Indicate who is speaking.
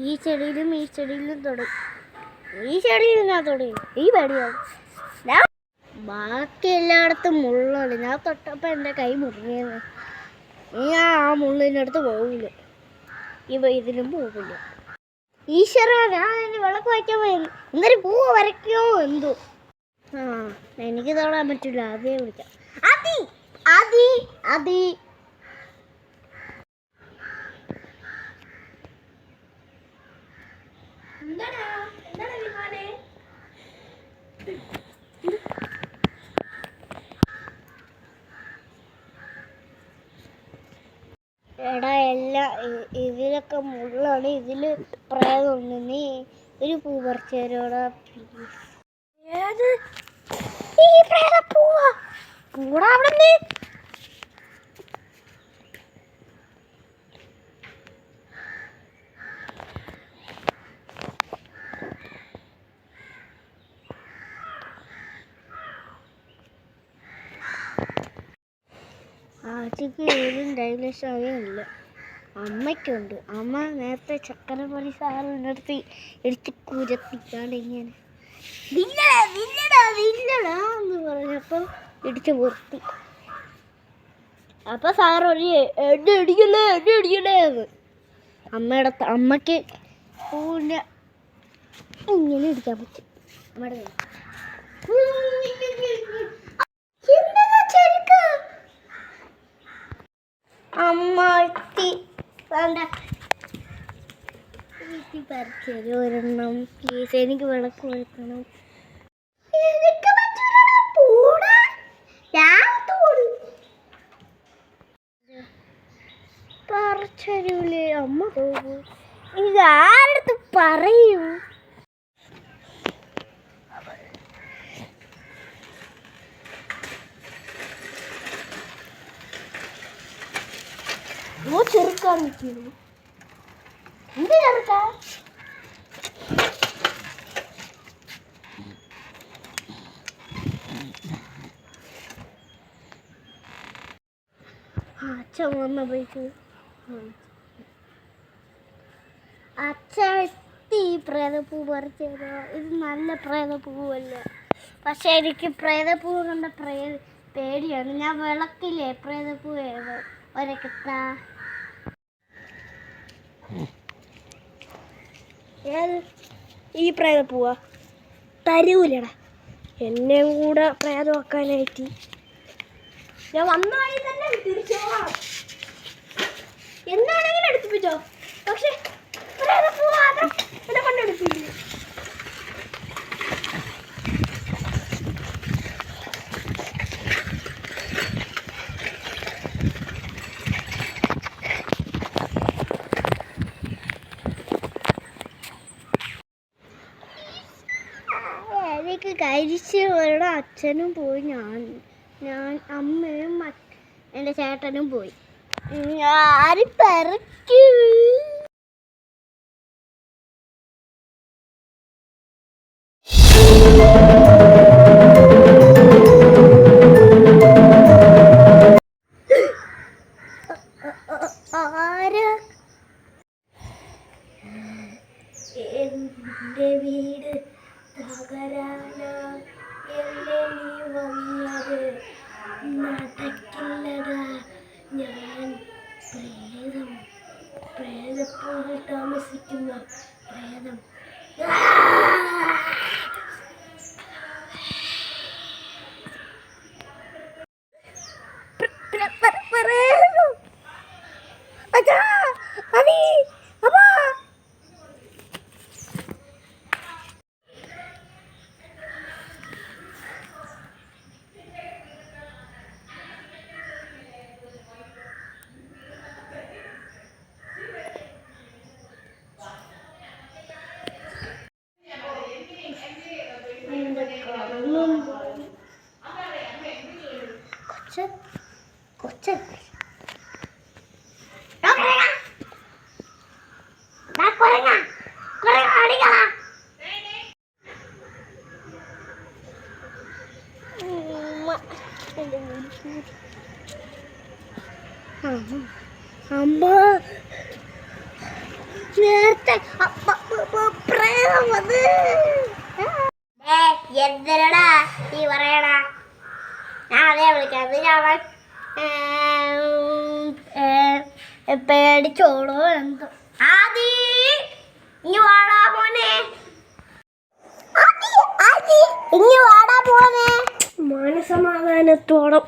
Speaker 1: ഈ ചെടിയിലും ഈ ചെടിയിലും തുടങ്ങി ഈ ചെടിയിലും ഞാൻ തുടങ്ങി ഈ പേടിയാണ്. ബാക്കി എല്ലായിടത്തും മുള്ളുണ്ട് ഞാൻ തൊട്ടപ്പോൾ എന്റെ കൈ മുറിഞ്ഞത് ഞാൻ ആ മുള്ളിന്റെ അടുത്ത് പോകില്ല ഇവ ഇതിലും പോകില്ല ഈശ്വര ഞാൻ എന്റെ വിളക്ക് വയ്ക്കാൻ പോയി. എന്നൊരു പൂവ് വരയ്ക്കോ എന്തോ. ആ എനിക്ക് തൊടാൻ പറ്റില്ല. അതേ വിളിക്കാം. അതി അതി അതി എടാ എല്ലാം ഇതിലൊക്കെ മുള്ളാണ്. ഇതിൽ പ്രേതമുണ്ട്. നീ ഒരു പൂ പറിച്ചു തരോടാ പ്ലീസ് ഏത്? ഈ പ്രേത പൂവാ പൂടാ അവിടെ നിന്ന് ഏതും ഏതും ഇല്ല അമ്മയ്ക്കുണ്ട്. അമ്മ നേരത്തെ ചക്കരപ്പൊടി സാറിന്റെ അടുത്ത് എടുത്ത് കുരത്തിക്കാണ്ട് ഇങ്ങനെ വില്ലടാ വില്ലടാ വില്ലടാ എന്ന് പറഞ്ഞപ്പം ഇടിച്ച് പൊറുത്തി. അപ്പൊ സാറ് ഒരു എന്നെ ഇടിക്കല്ലേ എന്നെ ഇടിക്കല്ലേ എന്ന്. അമ്മയുടെ അമ്മയ്ക്ക് പൂവിന്റെ ഇങ്ങനെ ഇടിക്കാൻ പറ്റും. അമ്മയുടെ എത്തി വേണ്ട. വീട്ടിൽ പറിച്ചൊരു ഒരെണ്ണം പ്ലീസ് എനിക്ക് വിളക്ക് കൊടുക്കണം. എനിക്ക് പറയും? ഓ ചെറുക്കാണ് നിൽക്കുന്നു. എന്ത് ചെറുക്ക? അച്ഛൻ വന്ന പോയിട്ട് അച്ഛൻ എത്തി പ്രേതപ്പൂ പറിച്ചതോ ഇത് നല്ല പ്രേതപ്പൂവല്ല പക്ഷെ എനിക്ക് പ്രേതപ്പൂ കണ്ട പ്രേ പേടിയാണ്. ഞാൻ വിളക്കില്ലേ പ്രേതപ്പൂ ഒരക്കത്താ ഈ പ്രേതം പോവാ. തരൂലടാ. എന്നെയും കൂടെ പ്രേതമാക്കാനായിട്ട്
Speaker 2: ഞാൻ വന്ന വഴി തന്നെ തിരിച്ചോളാം.
Speaker 1: എന്താണെങ്കിലും എടുപ്പിച്ചോ പക്ഷെ പ്രേതം പോവാതെ എന്നെ കൊണ്ടെടുപ്പില്ല എനിക്ക് അവരുടെ അച്ഛനും പോയി. ഞാൻ ഞാൻ അമ്മയും എന്റെ ചേട്ടനും പോയി. ആര് പെറക്കി ആര് പ്രേതം പ്രേതം അച്ഛാ അനി അപ്പാ എന്റെ കണ്ണും എന്റെ മുടി. അമ്മ നേരത്തെ അപ്പ, പ, പ, പ്രേതം വന്ന്. എന്തിനടാ നീ പറയണ? ഞാൻ അതേ വിളിക്കാം. ഞാൻ പേടിച്ചോളൂ എന്തോ. ആദി ഇനി വാടാ പോനെ ഇനി വാടാ മോനെ.
Speaker 2: മനസമാധാനത്തോടെ